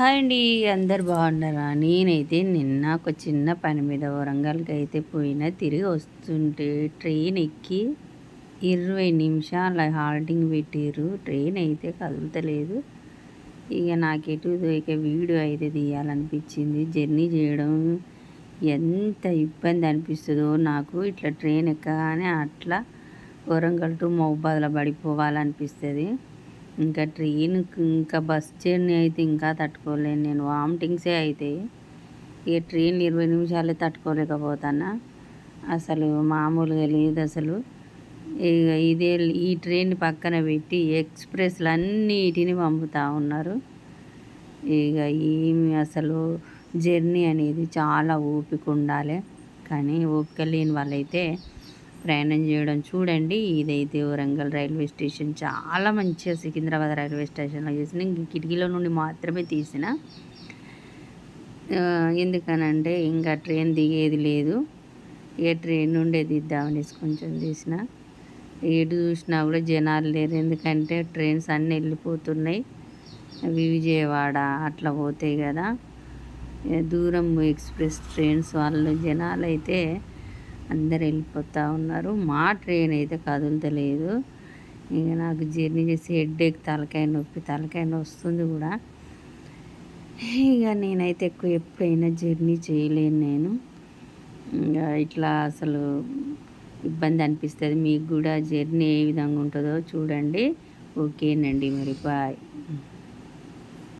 Hi అండి అందరు బాగున్నారా? నేనైతే నిన్న ఒక చిన్న పని మీద వరంగల్కి అయితే పోయినా తిరిగి వస్తుంటే ట్రైన్ ఎక్కి ఇరవై నిమిషాల హాల్టింగ్ పెట్టారు ట్రైన్ అయితే కదులుతలేదు. ఇక నాకెటు ఇక వీడియో అయితే తీయాలనిపించింది. జర్నీ చేయడం ఎంత ఇబ్బంది అనిపిస్తుందో నాకు ఇట్లా ట్రైన్ ఎక్కగానే అట్లా వరంగల్ టు మహబాద్లో పడిపోవాలనిపిస్తుంది. ఇంకా ట్రైన్ ఇంకా బస్ జర్నీ అయితే ఇంకా తట్టుకోలేను. నేను వామిటింగ్సే అయితే ఇక ట్రైన్ ఇరవై నిమిషాలే తట్టుకోలేకపోతానా. అసలు మామూలుగా లేదు అసలు. ఇక ఇదే ఈ ట్రైన్ పక్కన పెట్టి ఎక్స్ప్రెస్లు అన్నిటిని పంపుతూ ఉన్నారు. ఇక ఏమి అసలు జర్నీ అనేది చాలా ఓపిక ఉండాలి. కానీ ఓపిక లేని వాళ్ళైతే ప్రయాణం చేయడం చూడండి. ఇదైతే వరంగల్ రైల్వే స్టేషన్. చాలా మంచిగా సికింద్రాబాద్ రైల్వే స్టేషన్లో చేసిన. కిటికీలో నుండి మాత్రమే తీసిన. ఎందుకనంటే ఇంకా ట్రైన్ దిగేది లేదు. ఏ ట్రైన్ నుండే తీద్దామనేసి కొంచెం తీసిన. ఏడు చూసినా కూడా జనాలు లేరు. ఎందుకంటే ట్రైన్స్ అన్నీ వెళ్ళిపోతున్నాయి. విజయవాడ అట్లా పోతాయి కదా. దూరం ఎక్స్ప్రెస్ ట్రైన్స్ వాళ్ళు జనాలు అయితే అందరు వెళ్ళిపోతూ ఉన్నారు. మా ట్రైన్ అయితే కదులుతలేదు. ఇక నాకు జర్నీ చేసి హెడ్ఏక్ తలకాయ నొప్పి తలకాయ వస్తుంది కూడా. ఇక నేనైతే ఎక్కువ ఎప్పుడైనా జర్నీ చేయలేను నేను. ఇంకా ఇట్లా అసలు ఇబ్బంది అనిపిస్తుంది. మీకు కూడా జర్నీ ఏ విధంగా ఉంటుందో చూడండి. ఓకేనండి మరి బాయ్